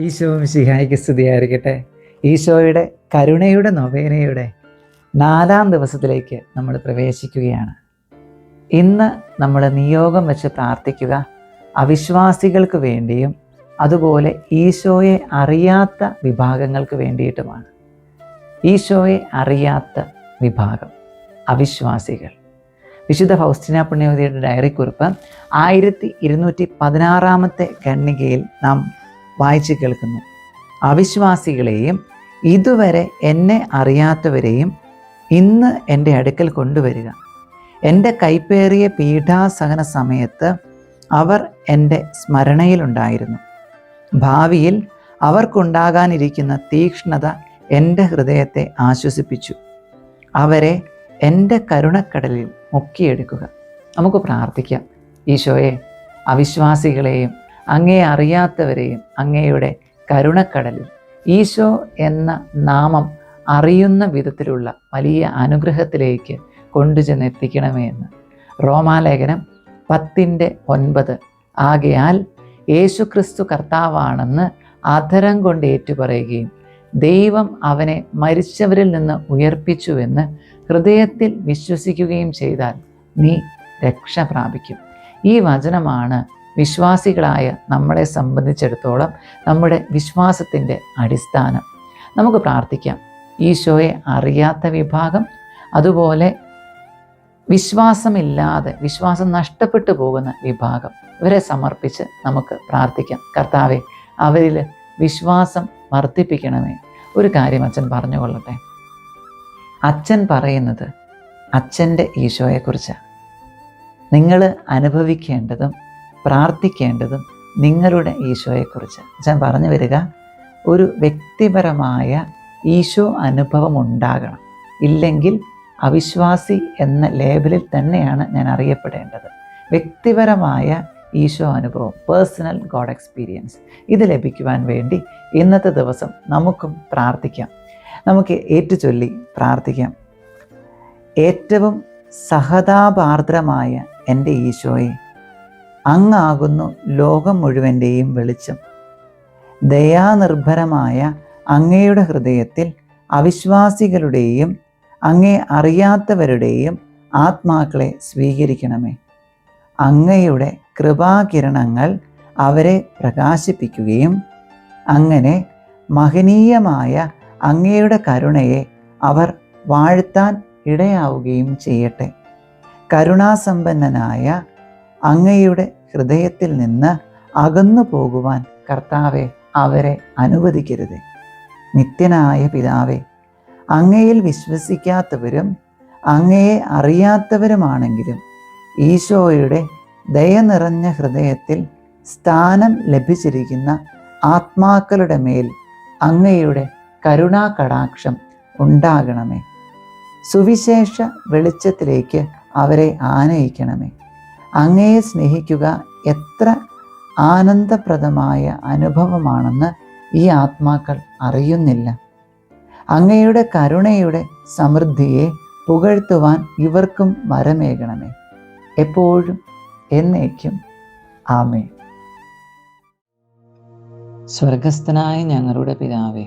ഈശോ ശിഹായിക്ക് സ്തുതിയായിരിക്കട്ടെ. ഈശോയുടെ കരുണയുടെ നൊവേനയുടെ നാലാം ദിവസത്തിലേക്ക് നമ്മൾ പ്രവേശിക്കുകയാണ്. ഇന്ന് നമ്മൾ നിയോഗം വെച്ച് പ്രാർത്ഥിക്കുക. അവിശ്വാസികൾക്ക് വേണ്ടിയും അതുപോലെ ഈശോയെ അറിയാത്ത വിഭാഗങ്ങൾക്ക് വേണ്ടിയിട്ടുമാണ്. ഈശോയെ അറിയാത്ത വിഭാഗം അവിശ്വാസികൾ. വിശുദ്ധ ഫൗസ്റ്റിന പുണ്യവതിയുടെ ഡയറി കുറിപ്പ് ആയിരത്തി ഇരുന്നൂറ്റി പതിനാറാമത്തെ ഖണ്ണികയിൽ നാം വായിച്ചു കേൾക്കുന്നു. അവിശ്വാസികളെയും ഇതുവരെ എന്നെ അറിയാത്തവരെയും ഇന്ന് എന്റെ അടുക്കൽ കൊണ്ടുവരിക. എന്റെ കൈപ്പേറിയ പീഠാസഹന സമയത്ത് അവർ എന്റെ സ്മരണയിലുണ്ടായിരുന്നു. ഭാവിയിൽ അവർക്കുണ്ടാകാനിരിക്കുന്ന തീക്ഷ്ണത എന്റെ ഹൃദയത്തെ ആശ്വസിപ്പിച്ചു. അവരെ എന്റെ കരുണക്കടലിൽ മുക്കിയെടുക്കുക. നമുക്ക് പ്രാർത്ഥിക്കാം. ഈശോയെ അവിശ്വാസികളെയും അങ്ങേ അറിയാത്തവരെയും അങ്ങയുടെ കരുണക്കടലിൽ. ഈശോ എന്ന നാമം അറിയുന്ന വിധത്തിലുള്ള വലിയ അനുഗ്രഹത്തിലേക്ക് കൊണ്ടുചെന്ന് എത്തിക്കണമേ എന്ന് റോമാലേഖനം പത്തിന്റെ ഒൻപത്. ആകയാൽ യേശു ക്രിസ്തു കർത്താവാണെന്ന് അധരം കൊണ്ട് ഏറ്റുപറയുകയും ദൈവം അവനെ മരിച്ചവരിൽ നിന്ന് ഉയർപ്പിച്ചുവെന്ന് ഹൃദയത്തിൽ വിശ്വസിക്കുകയും ചെയ്താൽ നീ രക്ഷ പ്രാപിക്കും. ഈ വചനമാണ് വിശ്വാസികളായ നമ്മളെ സംബന്ധിച്ചിടത്തോളം നമ്മുടെ വിശ്വാസത്തിന്റെ അടിസ്ഥാനം. നമുക്ക് പ്രാർത്ഥിക്കാം. ഈശോയെ അറിയാത്ത വിഭാഗം അതുപോലെ വിശ്വാസമില്ലാതെ വിശ്വാസം നഷ്ടപ്പെട്ടു പോകുന്ന വിഭാഗം ഇവരെ സമർപ്പിച്ച് നമുക്ക് പ്രാർത്ഥിക്കാം. കർത്താവെ അവരിൽ വിശ്വാസം വർദ്ധിപ്പിക്കണമേ. ഒരു കാര്യം അച്ഛൻ പറഞ്ഞുകൊള്ളട്ടെ. അച്ഛൻ പറയുന്നത് അച്ഛന്റെ ഈശോയെക്കുറിച്ച് നിങ്ങൾ അനുഭവിക്കേണ്ടതും പ്രാർത്ഥിക്കേണ്ടതും നിങ്ങളുടെ ഈശോയെക്കുറിച്ച്. ഞാൻ പറഞ്ഞു വരിക ഒരു വ്യക്തിപരമായ ഈശോ അനുഭവം ഉണ്ടാകണം. ഇല്ലെങ്കിൽ അവിശ്വാസി എന്ന ലേബലിൽ തന്നെയാണ് ഞാൻ അറിയപ്പെടേണ്ടത്. വ്യക്തിപരമായ ഈശോ അനുഭവം പേഴ്സണൽ ഗോഡ് എക്സ്പീരിയൻസ് ഇത് ലഭിക്കുവാൻ വേണ്ടി ഇന്നത്തെ ദിവസം നമുക്കും പ്രാർത്ഥിക്കാം. നമുക്ക് ഏറ്റുചൊല്ലി പ്രാർത്ഥിക്കാം. ഏറ്റവും സഹതാപാർദ്രമായ എന്റെ ഈശോയെ അങ്ങാകുന്നു ലോകം മുഴുവന്റെയും വെളിച്ചം. ദയാനിർഭരമായ അങ്ങയുടെ ഹൃദയത്തിൽ അവിശ്വാസികളുടെയും അങ്ങേ അറിയാത്തവരുടെയും ആത്മാക്കളെ സ്വീകരിക്കണമേ. അങ്ങയുടെ കൃപാകിരണങ്ങൾ അവരെ പ്രകാശിപ്പിക്കുകയും അങ്ങനെ മഹനീയമായ അങ്ങയുടെ കരുണയെ അവർ വാഴ്ത്താൻ ഇടയാവുകയും ചെയ്യട്ടെ. കരുണാസമ്പന്നനായ അങ്ങയുടെ ഹൃദയത്തിൽ നിന്ന് അകന്നു പോകുവാൻ കർത്താവെ അവരെ അനുവദിക്കരുത്. നിത്യനായ പിതാവെ അങ്ങയിൽ വിശ്വസിക്കാത്തവരും അങ്ങയെ അറിയാത്തവരുമാണെങ്കിലും ഈശോയുടെ ദയ നിറഞ്ഞ ഹൃദയത്തിൽ സ്ഥാനം ലഭിച്ചിരിക്കുന്ന ആത്മാക്കളുടെ മേൽ അങ്ങയുടെ കരുണാകടാക്ഷം ഉണ്ടാകണമേ. സുവിശേഷ വെളിച്ചത്തിലേക്ക് അവരെ ആനയിക്കണമേ. അങ്ങയെ സ്നേഹിക്കുക എത്ര ആനന്ദപ്രദമായ അനുഭവമാണെന്ന് ഈ ആത്മാക്കൾ അറിയുന്നില്ല. അങ്ങയുടെ കരുണയുടെ സമൃദ്ധിയെ പുകഴ്ത്തുവാൻ ഇവർക്കും വരമേകണമേ. എപ്പോഴും എന്നേക്കും. ആമേ സ്വർഗസ്ഥനായ ഞങ്ങളുടെ പിതാവേ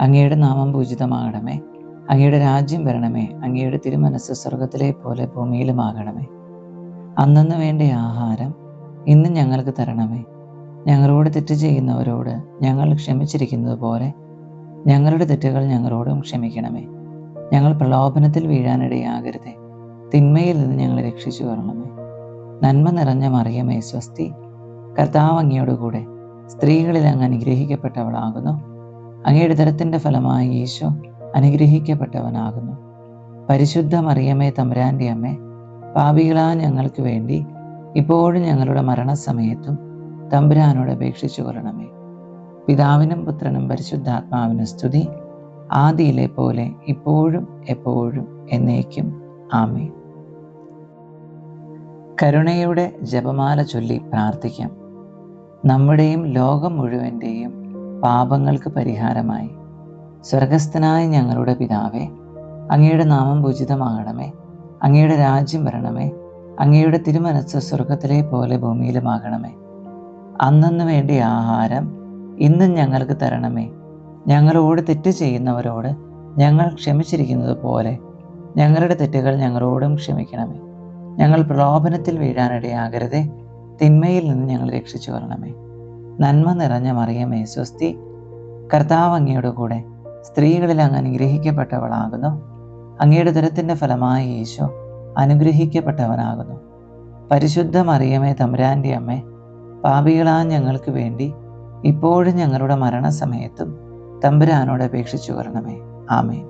അങ്ങയുടെ നാമം പൂജിതമാകണമേ. അങ്ങയുടെ രാജ്യം വരണമേ. അങ്ങയുടെ തിരുമനസ് സ്വർഗത്തിലെ പോലെ ഭൂമിയിലുമാകണമേ. അന്നു വേണ്ട ആഹാരം ഇന്ന് ഞങ്ങൾക്ക് തരണമേ. ഞങ്ങളോട് തെറ്റ് ചെയ്യുന്നവരോട് ഞങ്ങൾ ക്ഷമിച്ചിരിക്കുന്നത് പോലെ ഞങ്ങളുടെ തെറ്റുകൾ ഞങ്ങളോടും ക്ഷമിക്കണമേ. ഞങ്ങൾ പ്രലോഭനത്തിൽ വീഴാനിടയാകരുതേ. തിന്മയിൽ നിന്ന് ഞങ്ങളെ രക്ഷിച്ചു വരണമേ നന്മ നിറഞ്ഞ മറിയമേ സ്വസ്തി. കർത്താവങ്ങിയോടുകൂടെ സ്ത്രീകളിൽ അങ്ങ് അനുഗ്രഹിക്കപ്പെട്ടവളാകുന്നു. അങ്ങയുടെ തരത്തിന്റെ ഫലമായി ഈശോ അനുഗ്രഹിക്കപ്പെട്ടവനാകുന്നു. പരിശുദ്ധ മറിയമേ തമ്പുരാന്റെ അമ്മേ പാപികളാ ഞങ്ങൾക്ക് വേണ്ടി ഇപ്പോഴും ഞങ്ങളുടെ മരണസമയത്തും തമ്പുരാനോട് അപേക്ഷിച്ചു കൊള്ളണമേ. പിതാവിനും പുത്രനും പരിശുദ്ധാത്മാവിനും സ്തുതി. ആദിയിലെ പോലെ ഇപ്പോഴും എപ്പോഴും എന്നേക്കും. ആമേ കരുണയുടെ ജപമാല ചൊല്ലി പ്രാർത്ഥിക്കാം. നമ്മുടെയും ലോകം മുഴുവന്റെയും പാപങ്ങൾക്ക് പരിഹാരമായി. സ്വർഗസ്ഥനായ ഞങ്ങളുടെ പിതാവേ അങ്ങയുടെ നാമം പൂജിതമാകണമേ. അങ്ങയുടെ രാജ്യം വരണമേ. അങ്ങയുടെ തിരുമനസ് സ്വർഗത്തിലെ പോലെ ഭൂമിയിലുമാകണമേ. അന്നു വേണ്ടി ആഹാരം ഇന്നും ഞങ്ങൾക്ക് തരണമേ. ഞങ്ങളോട് തെറ്റ് ചെയ്യുന്നവരോട് ഞങ്ങൾ ക്ഷമിച്ചിരിക്കുന്നത് പോലെ ഞങ്ങളുടെ തെറ്റുകൾ ഞങ്ങളോടും ക്ഷമിക്കണമേ. ഞങ്ങൾ പ്രലോഭനത്തിൽ വീഴാനിടയാകരുതേ. തിന്മയിൽ നിന്ന് ഞങ്ങൾ രക്ഷിച്ചു വരണമേ നന്മ നിറഞ്ഞ മറിയമേ സ്വസ്തി. കർത്താവ് അങ്ങയുടെ കൂടെ സ്ത്രീകളിൽ അങ്ങ് അനുഗ്രഹിക്കപ്പെട്ടവളാകുന്നു. അങ്ങയുടെ ദരത്തിന്റെ ഫലമായി ഈശോ അനുഗ്രഹിക്കപ്പെട്ടവനാകുന്നു. പരിശുദ്ധ മറിയമേ തമ്പുരാന്റെ അമ്മേ പാപികളാ ഞങ്ങൾക്ക് വേണ്ടി ഇപ്പോഴും ഞങ്ങളുടെ മരണസമയത്തും തമ്പുരാനോട് അപേക്ഷിച്ചു വരണമേ. ആമേൻ.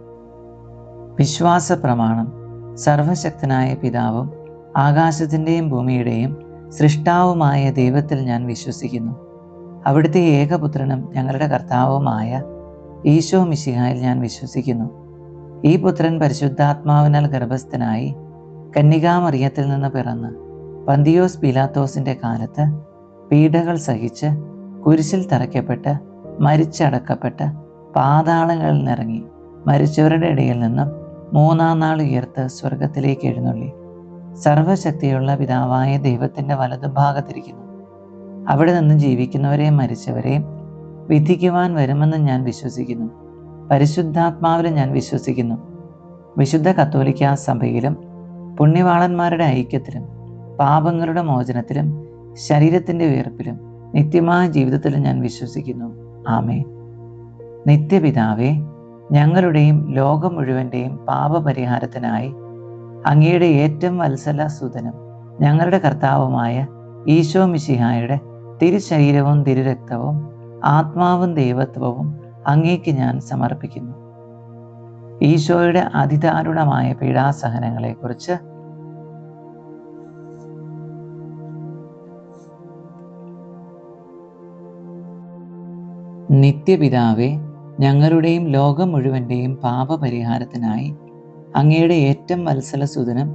വിശ്വാസ പ്രമാണം സർവശക്തനായ പിതാവും ആകാശത്തിന്റെയും ഭൂമിയുടെയും സൃഷ്ടാവുമായ ദൈവത്തിൽ ഞാൻ വിശ്വസിക്കുന്നു. അവിടുത്തെ ഏകപുത്രനും ഞങ്ങളുടെ കർത്താവുമായ ഈശോ മിശിഹായിൽ ഞാൻ വിശ്വസിക്കുന്നു. ഈ പുത്രൻ പരിശുദ്ധാത്മാവിനാൽ ഗർഭസ്ഥനായി കന്യകാമറിയത്തിൽ നിന്ന് പിറന്ന് പന്തിയോസ് പീലാത്തോസിന്റെ കാലത്ത് പീഡകൾ സഹിച്ച് കുരിശിൽ തറയ്ക്കപ്പെട്ട് മരിച്ചടക്കപ്പെട്ട് പാതാളങ്ങളിൽ നിറങ്ങി മരിച്ചവരുടെ ഇടയിൽ നിന്നും മൂന്നാം നാൾ ഉയർത്ത് സ്വർഗത്തിലേക്ക് എഴുന്നള്ളി. സർവശക്തിയുള്ള പിതാവായ ദൈവത്തിന്റെ വലതുഭാഗത്തിരിക്കുന്നു. അവിടെ നിന്ന് ജീവിക്കുന്നവരെയും മരിച്ചവരെയും വിധിക്കുവാൻ വരുമെന്ന് ഞാൻ വിശ്വസിക്കുന്നു. പരിശുദ്ധാത്മാവിലും ഞാൻ വിശ്വസിക്കുന്നു. വിശുദ്ധ കത്തോലിക്ക സഭയിലും പുണ്യവാളന്മാരുടെ ഐക്യത്തിലും പാപങ്ങളുടെ മോചനത്തിലും ശരീരത്തിന്റെ ഉയർപ്പിലും നിത്യമായ ജീവിതത്തിലും ഞാൻ വിശ്വസിക്കുന്നു. ആമേ നിത്യപിതാവേ ഞങ്ങളുടെയും ലോകം മുഴുവന്റെയും പാപപരിഹാരത്തിനായി അങ്ങയുടെ ഏറ്റവും വത്സല സുതനും ഞങ്ങളുടെ കർത്താവുമായ ഈശോ മിശിഹായുടെ തിരുശരീരവും തിരുരക്തവും ആത്മാവും ദൈവത്വവും അങ്ങേക്ക് ഞാൻ സമർപ്പിക്കുന്നു. ഈശോയുടെ അതിദാരുണമായ പീഡാസഹനങ്ങളെക്കുറിച്ച് നിത്യപിതാവെ ഞങ്ങളുടെയും ലോകം മുഴുവന്റെയും പാപപരിഹാരത്തിനായി അങ്ങയുടെ ഏറ്റവും വത്സലസുതനും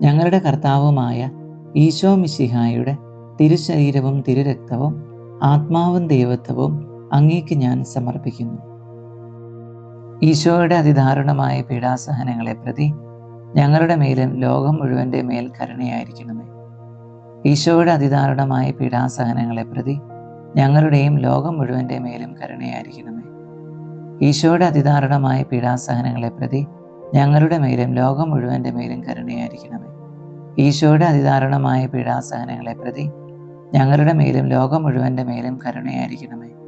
ഞങ്ങളുടെ കർത്താവുമായ ഈശോ മിശിഹായുടെ തിരുശരീരവും തിരുരക്തവും ആത്മാവും ദൈവത്വവും അങ്ങേക്ക് ഞാൻ സമർപ്പിക്കുന്നു. ഈശോയുടെ അതിദാരുണമായ പീഡാസഹനങ്ങളെ പ്രതി ഞങ്ങളുടെ മേലും ലോകം മുഴുവന്റെ മേൽ കരുണയായിരിക്കണമേ. ഈശോയുടെ അതിദാരുണമായ പീഡാസഹനങ്ങളെ പ്രതി ഞങ്ങളുടെയും ലോകം മുഴുവന്റെ മേലും കരുണയായിരിക്കണമേ. ഈശോയുടെ അതിദാരുണമായ പീഡാസഹനങ്ങളെ പ്രതി ഞങ്ങളുടെ മേലും ലോകം മുഴുവന്റെ മേലും കരുണയായിരിക്കണമേ. ഈശോയുടെ അതിദാരുണമായ പീഡാസഹനങ്ങളെ പ്രതി ഞങ്ങളുടെ മേലും ലോകം മുഴുവന്റെ മേലും കരുണയായിരിക്കണമേ.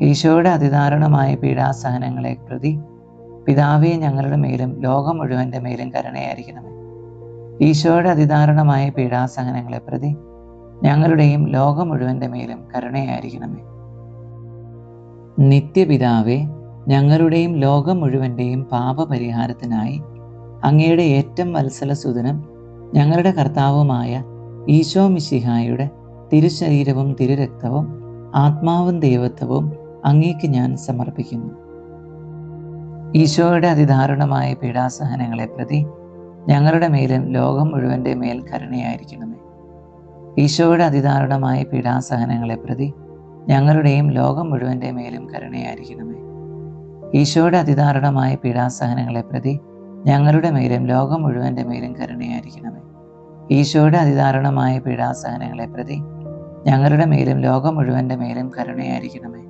ഈശോയുടെ അതിദാരുണമായ പീഡാസഹനങ്ങളെ പ്രതി പിതാവേ ഞങ്ങളുടെ മേലും ലോകം മുഴുവന്റെ മേലും കരുണയായിരിക്കണമേ. ഈശോയുടെ അതിദാരുണമായ പീഡാസഹനങ്ങളെ പ്രതി ഞങ്ങളുടെയും ലോകം മുഴുവന്റെ മേലും കരുണയായിരിക്കണമേ. നിത്യപിതാവേ ഞങ്ങളുടെയും ലോകം മുഴുവന്റെയും പാപപരിഹാരത്തിനായി അങ്ങയുടെ ഏറ്റവും വത്സലസുതനും ഞങ്ങളുടെ കർത്താവുമായ ഈശോ മിശിഹായുടെ തിരുശരീരവും തിരുരക്തവും ആത്മാവും ദൈവത്വവും അങ്ങേക്ക് ഞാൻ സമർപ്പിക്കുന്നു. ഈശോയുടെ അതിദാരുണമായ പീഡാസഹനങ്ങളെ പ്രതി ഞങ്ങളുടെ മേലും ലോകം മുഴുവന്റെ മേൽ കരുണയായിരിക്കണമേ. ഈശോയുടെ അതിദാരുണമായ പീഡാസഹനങ്ങളെ പ്രതി ഞങ്ങളുടെയും ലോകം മുഴുവന്റെ മേലും കരുണയായിരിക്കണമേ. ഈശോയുടെ അതിദാരുണമായ പീഡാസഹനങ്ങളെ പ്രതി ഞങ്ങളുടെ മേലും ലോകം മുഴുവന്റെ മേലും കരുണയായിരിക്കണമേ. ഈശോയുടെ അതിദാരുണമായ പീഡാസഹനങ്ങളെ പ്രതി ഞങ്ങളുടെ മേലും ലോകം മുഴുവന്റെ മേലും കരുണയായിരിക്കണമേ.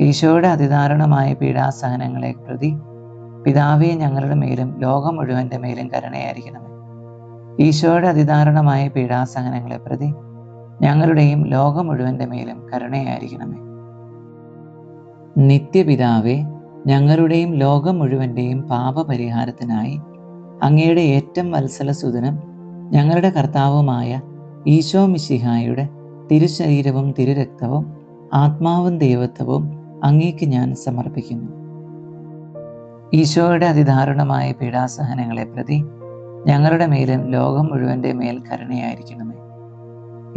ഈശോയുടെ അതിദാരുണമായ പീഡാസഹനങ്ങളെ പ്രതി പിതാവെ ഞങ്ങളുടെ മേലും ലോകം മുഴുവന്റെ മേലും കരുണയായിരിക്കണമേ. ഈശോയുടെ അതിദാരുണമായ പീഡാസഹനങ്ങളെ പ്രതി ഞങ്ങളുടെയും ലോകം മുഴുവന്റെ മേലും കരുണയായിരിക്കണമേ. നിത്യപിതാവെ ഞങ്ങളുടെയും ലോകം മുഴുവന്റെയും പാപപരിഹാരത്തിനായി അങ്ങയുടെ ഏറ്റവും വത്സലസുതനും ഞങ്ങളുടെ കർത്താവുമായ ഈശോ മിശിഹായുടെ തിരുശരീരവും തിരുരക്തവും ആത്മാവും ദൈവത്വവും അങ്ങേക്ക് ഞാൻ സമർപ്പിക്കുന്നു. ഈശോയുടെ അതിദാരുണമായ പീഡാസഹനങ്ങളെ പ്രതി ഞങ്ങളുടെ മേലും ലോകം മുഴുവന്റെ മേൽ കരുണയായിരിക്കണമേ.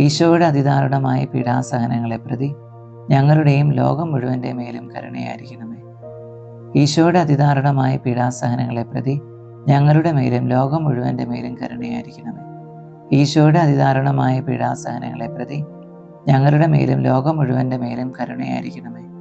ഈശോയുടെ അതിദാരുണമായ പീഡാസഹനങ്ങളെ പ്രതി ഞങ്ങളുടെയും ലോകം മുഴുവന്റെ മേലും കരുണയായിരിക്കണമേ. ഈശോയുടെ അതിദാരുണമായ പീഡാസഹനങ്ങളെ പ്രതി ഞങ്ങളുടെ മേലും ലോകം മുഴുവന്റെ മേലും കരുണയായിരിക്കണമേ. ഈശോയുടെ അതിദാരുണമായ പീഡാസഹനങ്ങളെ പ്രതി ഞങ്ങളുടെ മേലും ലോകം മുഴുവന്റെ മേലും കരുണയായിരിക്കണമേ.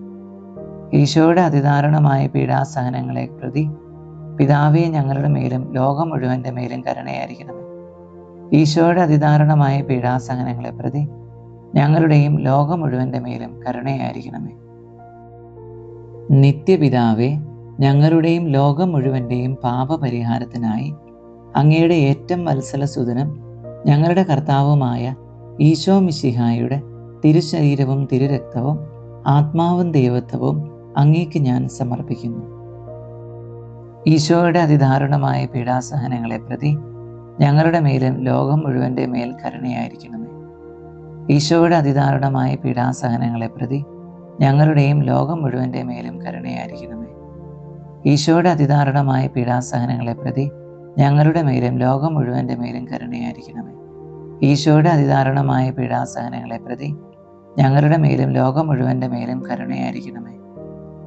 ഈശോയുടെ അതിദാരുണമായ പീഡാസഹനങ്ങളെ പ്രതി പിതാവെ ഞങ്ങളുടെ മേലും ലോകം മുഴുവന്റെ മേലും കരുണയായിരിക്കണമേ. ഈശോയുടെ അതിദാരുണമായ പീഡാസഹനങ്ങളെ പ്രതി ഞങ്ങളുടെയും ലോകം മുഴുവന്റെ മേലും കരുണയായിരിക്കണമേ. നിത്യപിതാവെ ഞങ്ങളുടെയും ലോകം മുഴുവന്റെയും പാപപരിഹാരത്തിനായി അങ്ങയുടെ ഏറ്റവും വത്സലസുതനും ഞങ്ങളുടെ കർത്താവുമായ ഈശോ മിശിഹായുടെ തിരുശരീരവും തിരുരക്തവും ആത്മാവും ദൈവത്വവും അങ്ങേക്ക് ഞാൻ സമർപ്പിക്കുന്നു. ഈശോയുടെ അതിദാരുണമായ പീഡാസഹനങ്ങളെ പ്രതി ഞങ്ങളുടെ മേലും ലോകം മുഴുവന്റെ മേൽ കരുണയായിരിക്കണമേ. ഈശോയുടെ അതിദാരുണമായ പീഡാസഹനങ്ങളെ പ്രതി ഞങ്ങളുടെയും ലോകം മുഴുവന്റെ മേലും കരുണയായിരിക്കണമേ. ഈശോയുടെ അതിദാരുണമായ പീഡാസഹനങ്ങളെ പ്രതി ഞങ്ങളുടെ മേലും ലോകം മുഴുവന്റെ മേലും കരുണയായിരിക്കണമേ. ഈശോയുടെ അതിദാരുണമായ പീഡാസഹനങ്ങളെ പ്രതി ഞങ്ങളുടെ മേലും ലോകം മുഴുവന്റെ മേലും കരുണയായിരിക്കണമേ.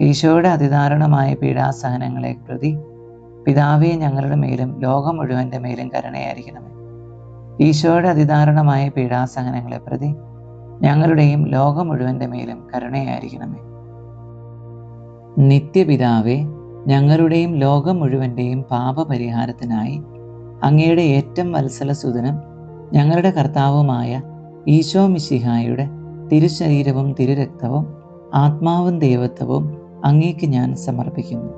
ഈശോയുടെ അതിദാരുണമായ പീഡാസഹനങ്ങളെ പ്രതി പിതാവേ ഞങ്ങളുടെ മേലും ലോകം മുഴുവന്റെ മേലും കരുണയായിരിക്കണമേ. ഈശോയുടെ അതിദാരുണമായ പീഡാസഹനങ്ങളെ പ്രതി ഞങ്ങളുടെയും ലോകം മുഴുവന്റെ മേലും കരുണയായിരിക്കണമേ. നിത്യപിതാവേ ഞങ്ങളുടെയും ലോകം മുഴുവന്റെയും പാപപരിഹാരത്തിനായി അങ്ങയുടെ ഏറ്റവും വത്സലസുതനും ഞങ്ങളുടെ കർത്താവുമായ ഈശോ മിശിഹായുടെ തിരുശരീരവും തിരുരക്തവും ആത്മാവും ദൈവത്വവും അങ്ങേക്ക് ഞാൻ സമർപ്പിക്കുന്നു.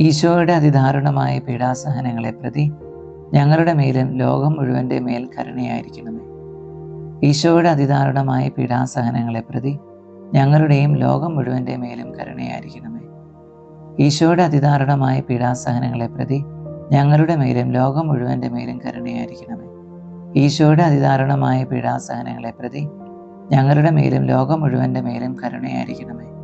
ഈശോയുടെ അതിദാരുണമായ പീഡാസഹനങ്ങളെ പ്രതി ഞങ്ങളുടെ മേലും ലോകം മുഴുവന്റെ മേൽ കരുണയായിരിക്കണമേ. ഈശോയുടെ അതിദാരുണമായ പീഡാസഹനങ്ങളെ പ്രതി ഞങ്ങളുടെയും ലോകം മുഴുവന്റെ മേലും കരുണയായിരിക്കണമേ. ഈശോയുടെ അതിദാരുണമായ പീഡാസഹനങ്ങളെ പ്രതി ഞങ്ങളുടെ മേലും ലോകം മുഴുവന്റെ മേലും കരുണയായിരിക്കണമേ. ഈശോയുടെ അതിദാരുണമായ പീഡാസഹനങ്ങളെ പ്രതി ഞങ്ങളുടെ മേലും ലോകം മുഴുവന്റെ മേലും കരുണയായിരിക്കണമേ.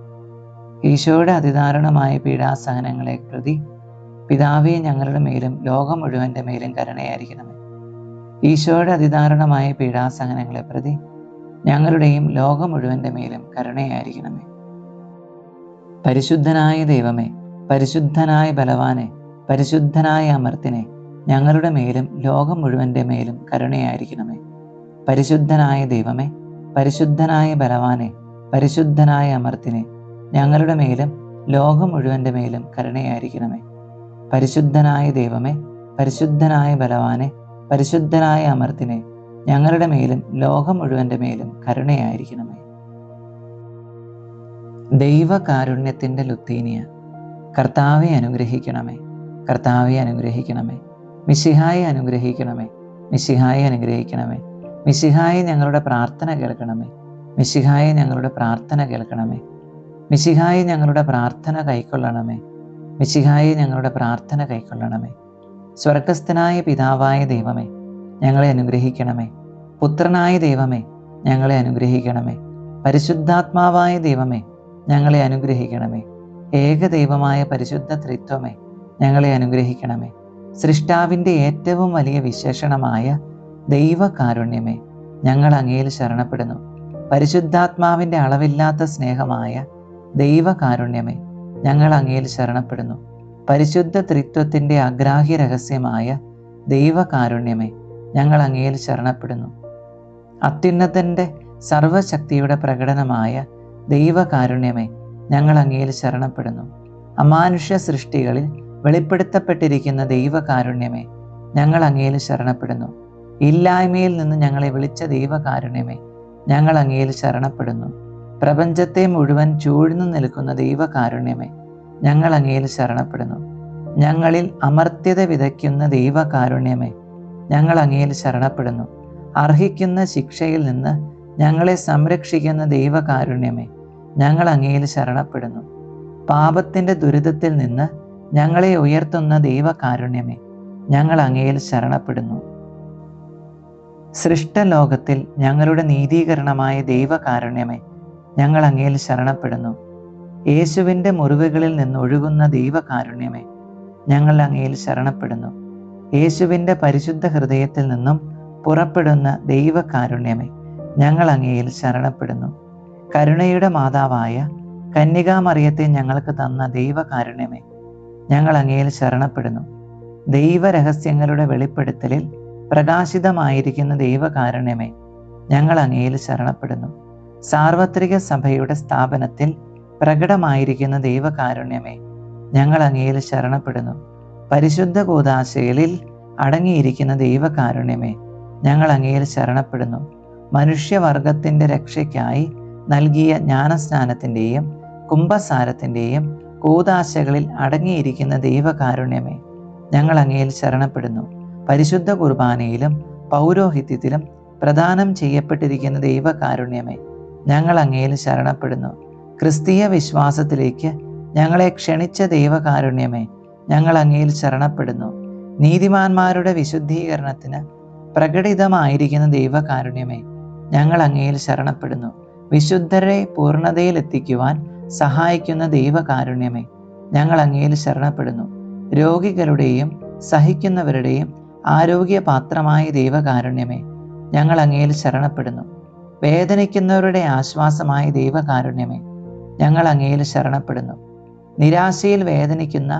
ഈശോയുടെ അതിദാരുണമായ പീഡാസഹനങ്ങളെ പ്രതി പിതാവേ ഞങ്ങളുടെ മേലും ലോകം മുഴുവന്റെ മേലും കരുണയായിരിക്കണമേ. ഈശോയുടെ അതിദാരുണമായ പീഡാസഹനങ്ങളെ പ്രതി ഞങ്ങളുടെയും ലോകം മുഴുവന്റെ മേലും കരുണയായിരിക്കണമേ. പരിശുദ്ധനായ ദൈവമേ പരിശുദ്ധനായ ബലവാനെ പരിശുദ്ധനായ അമർത്തിനെ ഞങ്ങളുടെ മേലും ലോകം മുഴുവന്റെ മേലും കരുണയായിരിക്കണമേ. പരിശുദ്ധനായ ദൈവമേ പരിശുദ്ധനായ ബലവാനെ പരിശുദ്ധനായ അമർത്തിനെ ഞങ്ങളുടെ മേലും ലോകം മുഴുവന്റെ മേലും കരുണയായിരിക്കണമേ. പരിശുദ്ധനായ ദൈവമേ പരിശുദ്ധനായ ബലവാനെ പരിശുദ്ധനായ അമർത്തിനെ ഞങ്ങളുടെ മേലും ലോകം മുഴുവന്റെ മേലും കരുണയായിരിക്കണമേ. ദൈവകാരുണ്യത്തിന്റെ ലുത്തീനിയ കർത്താവെ അനുഗ്രഹിക്കണമേ കർത്താവെ അനുഗ്രഹിക്കണമേ മിശിഹായെ അനുഗ്രഹിക്കണമേ മിശിഹായെ അനുഗ്രഹിക്കണമേ മിശിഹായെ ഞങ്ങളുടെ പ്രാർത്ഥന കേൾക്കണമേ മിശിഹായെ ഞങ്ങളുടെ പ്രാർത്ഥന കേൾക്കണമേ. മിശിഹായെ ഞങ്ങളുടെ പ്രാർത്ഥന കൈക്കൊള്ളണമേ. മിശിഹായി ഞങ്ങളുടെ പ്രാർത്ഥന കൈക്കൊള്ളണമേ. സ്വർഗസ്ഥനായ പിതാവായ ദൈവമേ ഞങ്ങളെ അനുഗ്രഹിക്കണമേ. പുത്രനായ ദൈവമേ ഞങ്ങളെ അനുഗ്രഹിക്കണമേ. പരിശുദ്ധാത്മാവായ ദൈവമേ ഞങ്ങളെ അനുഗ്രഹിക്കണമേ. ഏകദൈവമായ പരിശുദ്ധ ത്രിത്വമേ ഞങ്ങളെ അനുഗ്രഹിക്കണമേ. സൃഷ്ടാവിന്റെ ഏറ്റവും വലിയ വിശേഷണമായ ദൈവകാരുണ്യമേ ഞങ്ങൾ അങ്ങയിൽ ശരണപ്പെടുന്നു. പരിശുദ്ധാത്മാവിന്റെ അളവില്ലാത്ത സ്നേഹമായ ദൈവകാരുണ്യമേ ഞങ്ങൾ അങ്ങയിൽ ശരണപ്പെടുന്നു. പരിശുദ്ധ ത്രിത്വത്തിന്റെ അഗ്രാഹ്യ രഹസ്യമായ ദൈവകാരുണ്യമേ ഞങ്ങൾ അങ്ങയിൽ ശരണപ്പെടുന്നു. അത്യുന്നതന്റെ സർവശക്തിയുടെ പ്രകടനമായ ദൈവകാരുണ്യമേ ഞങ്ങൾ അങ്ങയിൽ ശരണപ്പെടുന്നു. അമാനുഷ്യ സൃഷ്ടികളിൽ വെളിപ്പെടുത്തപ്പെട്ടിരിക്കുന്ന ദൈവകാരുണ്യമേ ഞങ്ങൾ അങ്ങയിൽ ശരണപ്പെടുന്നു. ഇല്ലായ്മയിൽ നിന്ന് ഞങ്ങളെ വിളിച്ച ദൈവകാരുണ്യമേ ഞങ്ങൾ അങ്ങയിൽ ശരണപ്പെടുന്നു. പ്രപഞ്ചത്തെ മുഴുവൻ ചൂഴ്ന്നു നിൽക്കുന്ന ദൈവകാരുണ്യമേ ഞങ്ങൾ അങ്ങയിൽ ശരണപ്പെടുന്നു. ഞങ്ങളിൽ അമർത്യത വിതയ്ക്കുന്ന ദൈവകാരുണ്യമേ ഞങ്ങൾ അങ്ങയിൽ ശരണപ്പെടുന്നു. അർഹിക്കുന്ന ശിക്ഷയിൽ നിന്ന് ഞങ്ങളെ സംരക്ഷിക്കുന്ന ദൈവകാരുണ്യമേ ഞങ്ങൾ അങ്ങയിൽ ശരണപ്പെടുന്നു. പാപത്തിന്റെ ദുരിതത്തിൽ നിന്ന് ഞങ്ങളെ ഉയർത്തുന്ന ദൈവകാരുണ്യമേ ഞങ്ങൾ അങ്ങയിൽ ശരണപ്പെടുന്നു. സൃഷ്ടലോകത്തിൽ ഞങ്ങളുടെ നീതീകരണമായ ദൈവകാരുണ്യമേ ഞങ്ങൾ അങ്ങയിൽ ശരണപ്പെടുന്നു. യേശുവിന്റെ മുറിവുകളിൽ നിന്ന് ഒഴുകുന്ന ദൈവകാരുണ്യമേ ഞങ്ങൾ അങ്ങയിൽ ശരണപ്പെടുന്നു. യേശുവിന്റെ പരിശുദ്ധ ഹൃദയത്തിൽ നിന്നും പുറപ്പെടുന്ന ദൈവകാരുണ്യമേ ഞങ്ങൾ അങ്ങയിൽ ശരണപ്പെടുന്നു. കരുണയുടെ മാതാവായ കന്യകാമറിയത്തെ ഞങ്ങൾക്ക് തന്ന ദൈവകാരുണ്യമേ ഞങ്ങൾ അങ്ങയിൽ ശരണപ്പെടുന്നു. ദൈവരഹസ്യങ്ങളുടെ വെളിപ്പെടുത്തലിൽ പ്രകാശിതമായിരിക്കുന്ന ദൈവകാരുണ്യമേ ഞങ്ങൾ അങ്ങയിൽ ശരണപ്പെടുന്നു. സാർവത്രിക സഭയുടെ സ്ഥാപനത്തിൽ പ്രകടമായിരിക്കുന്ന ദൈവകാരുണ്യമേ ഞങ്ങൾ അങ്ങയിൽ ശരണപ്പെടുന്നു. പരിശുദ്ധ ഗോദാശയിലിൽ അടങ്ങിയിരിക്കുന്ന ദൈവകാരുണ്യമേ ഞങ്ങൾ അങ്ങയിൽ ശരണപ്പെടുന്നു. മനുഷ്യവർഗത്തിന്റെ രക്ഷയ്ക്കായി നൽകിയ ജ്ഞാനസ്നാനത്തിന്റെയും കുംഭസാരത്തിന്റെയും കൂതാശകളിൽ അടങ്ങിയിരിക്കുന്ന ദൈവകാരുണ്യമേ ഞങ്ങൾ അങ്ങയിൽ ശരണപ്പെടുന്നു. പരിശുദ്ധ കുർബാനയിലും പൗരോഹിത്യത്തിലും പ്രദാനം ചെയ്യപ്പെട്ടിരിക്കുന്ന ദൈവകാരുണ്യമേ ഞങ്ങൾ അങ്ങയിൽ ശരണപ്പെടുന്നു. ക്രിസ്തീയ വിശ്വാസത്തിലേക്ക് ഞങ്ങളെ ക്ഷണിച്ച ദൈവകാരുണ്യമേ ഞങ്ങൾ അങ്ങയിൽ ശരണപ്പെടുന്നു. നീതിമാന്മാരുടെ വിശുദ്ധീകരണത്തിന് പ്രകടിതമായിരിക്കുന്ന ദൈവകാരുണ്യമേ ഞങ്ങൾ അങ്ങയിൽ ശരണപ്പെടുന്നു. വിശുദ്ധരെ പൂർണതയിൽ എത്തിക്കുവാൻ സഹായിക്കുന്ന ദൈവകാരുണ്യമേ ഞങ്ങൾ അങ്ങയിൽ ശരണപ്പെടുന്നു. രോഗികളുടെയും സഹിക്കുന്നവരുടെയും ആരോഗ്യപാത്രമായ ദൈവകാരുണ്യമേ ഞങ്ങൾ അങ്ങയിൽ ശരണപ്പെടുന്നു. വേദനിക്കുന്നവരുടെ ആശ്വാസമായ ദൈവകാരുണ്യമേ ഞങ്ങൾ അങ്ങയിൽ ശരണപ്പെടുന്നു. നിരാശയിൽ വേദനിക്കുന്ന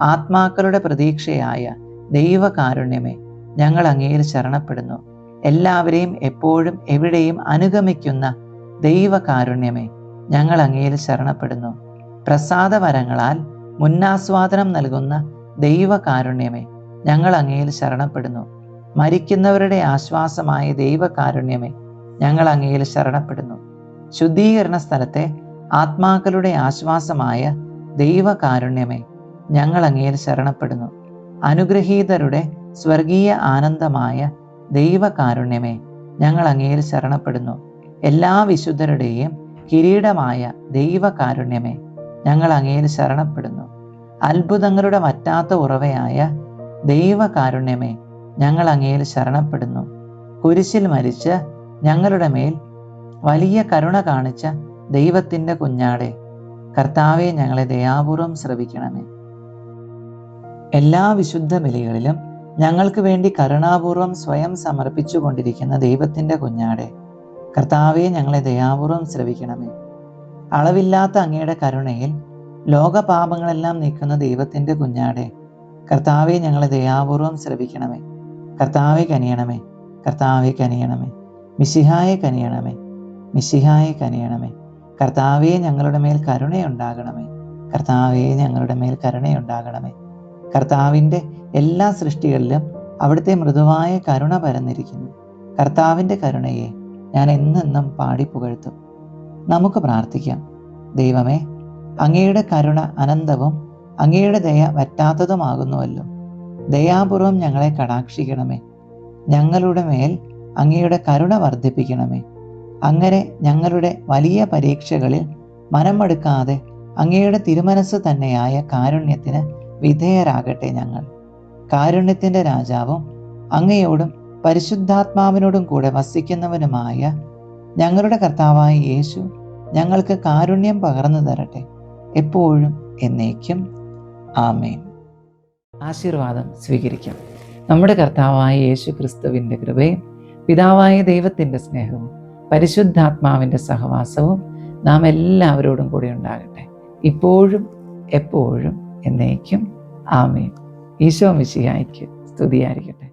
ആത്മാക്കളുടെ പ്രതീക്ഷയായ ദൈവകാരുണ്യമേ ഞങ്ങൾ അങ്ങയിൽ ശരണപ്പെടുന്നു. എല്ലാവരെയും എപ്പോഴും എവിടെയും അനുഗമിക്കുന്ന ദൈവകാരുണ്യമേ ഞങ്ങൾ അങ്ങയിൽ ശരണപ്പെടുന്നു. പ്രസാദവരങ്ങളാൽ മുന്നാസ്വാദനം നൽകുന്ന ദൈവകാരുണ്യമേ ഞങ്ങൾ അങ്ങയിൽ ശരണപ്പെടുന്നു. മരിക്കുന്നവരുടെ ആശ്വാസമായ ദൈവകാരുണ്യമേ ഞങ്ങൾ അങ്ങയിൽ ശരണപ്പെടുന്നു. ശുദ്ധീകരണ സ്ഥലത്തെ ആത്മാക്കളുടെ ആശ്വാസമായ ദൈവകാരുണ്യമേ ഞങ്ങൾ അങ്ങയിൽ ശരണപ്പെടുന്നു. അനുഗ്രഹീതരുടെ സ്വർഗീയ ആനന്ദമായ ദൈവകാരുണ്യമേ ഞങ്ങൾ അങ്ങയിൽ ശരണപ്പെടുന്നു. എല്ലാ വിശുദ്ധരുടെയും കിരീടമായ ദൈവകാരുണ്യമേ ഞങ്ങൾ അങ്ങയിൽ ശരണപ്പെടുന്നു. അത്ഭുതങ്ങളുടെ വറ്റാത്ത ഉറവയായ ദൈവകാരുണ്യമേ ഞങ്ങൾ അങ്ങയിൽ ശരണപ്പെടുന്നു. കുരിശിൽ മരിച്ച് ഞങ്ങളുടെ മേൽ വലിയ കരുണ കാണിച്ച ദൈവത്തിന്റെ കുഞ്ഞാടെ കർത്താവെ ഞങ്ങളെ ദയാപൂർവം ശ്രവിക്കണമേ. എല്ലാ വിശുദ്ധ ബലികളിലും ഞങ്ങൾക്ക് വേണ്ടി കരുണാപൂർവം സ്വയം സമർപ്പിച്ചു കൊണ്ടിരിക്കുന്ന ദൈവത്തിന്റെ കുഞ്ഞാടെ കർത്താവെ ഞങ്ങളെ ദയാപൂർവം ശ്രവിക്കണമേ. അളവില്ലാത്ത അങ്ങയുടെ കരുണയിൽ ലോകപാപങ്ങളെല്ലാം നീക്കുന്ന ദൈവത്തിന്റെ കുഞ്ഞാടെ കർത്താവെ ഞങ്ങളെ ദയാപൂർവം ശ്രവിക്കണമേ. കർത്താവെ കനിയണമേ. കർത്താവെ കനിയണമേ. മിശിഹായെ കനിയണമേ മിശിഹായെ കനിയണമേ. കർത്താവെ ഞങ്ങളുടെ മേൽ കരുണയുണ്ടാകണമേ. കർത്താവെ ഞങ്ങളുടെ മേൽ കരുണയുണ്ടാകണമേ. കർത്താവിന്റെ എല്ലാ സൃഷ്ടികളിലും അവിടുത്തെ മൃദുവായ കരുണ പരന്നിരിക്കുന്നു. കർത്താവിന്റെ കരുണയെ ഞാൻ എന്നെന്നും പാടി പുകഴ്ത്തും. നമുക്ക് പ്രാർത്ഥിക്കാം. ദൈവമേ അങ്ങയുടെ കരുണ അനന്തവും അങ്ങയുടെ ദയ വറ്റാത്തതുമാകുന്നുവല്ലോ. ദയാപൂർവം ഞങ്ങളെ കടാക്ഷിക്കണമേ. ഞങ്ങളുടെ മേൽ അങ്ങയുടെ കരുണ വർദ്ധിപ്പിക്കണമേ. അങ്ങനെ ഞങ്ങളുടെ വലിയ പരീക്ഷകളിൽ മനമെടുക്കാതെ അങ്ങയുടെ തിരുമനസ് തന്നെയായ കാരുണ്യത്തിന് വിധേയരാകട്ടെ ഞങ്ങൾ. കാരുണ്യത്തിന്റെ രാജാവും അങ്ങയോടും പരിശുദ്ധാത്മാവിനോടും കൂടെ വസിക്കുന്നവനുമായ ഞങ്ങളുടെ കർത്താവായ യേശു ഞങ്ങൾക്ക് കാരുണ്യം പകർന്നു തരട്ടെ. എപ്പോഴും എന്നേക്കും. ആമേൻ. ആശീർവാദം സ്വീകരിക്കാം. നമ്മുടെ കർത്താവായ യേശു ക്രിസ്തുവിന്റെ കൃപയും പിതാവായ ദൈവത്തിന്റെ സ്നേഹവും പരിശുദ്ധാത്മാവിന്റെ സഹവാസവും നാം എല്ലാവരോടും കൂടി ഉണ്ടാകട്ടെ. ഇപ്പോഴും എപ്പോഴും എന്നേക്കും. ആമേൻ. ഈശോ മിശിഹായ്ക്ക് സ്തുതിയായിരിക്കട്ടെ.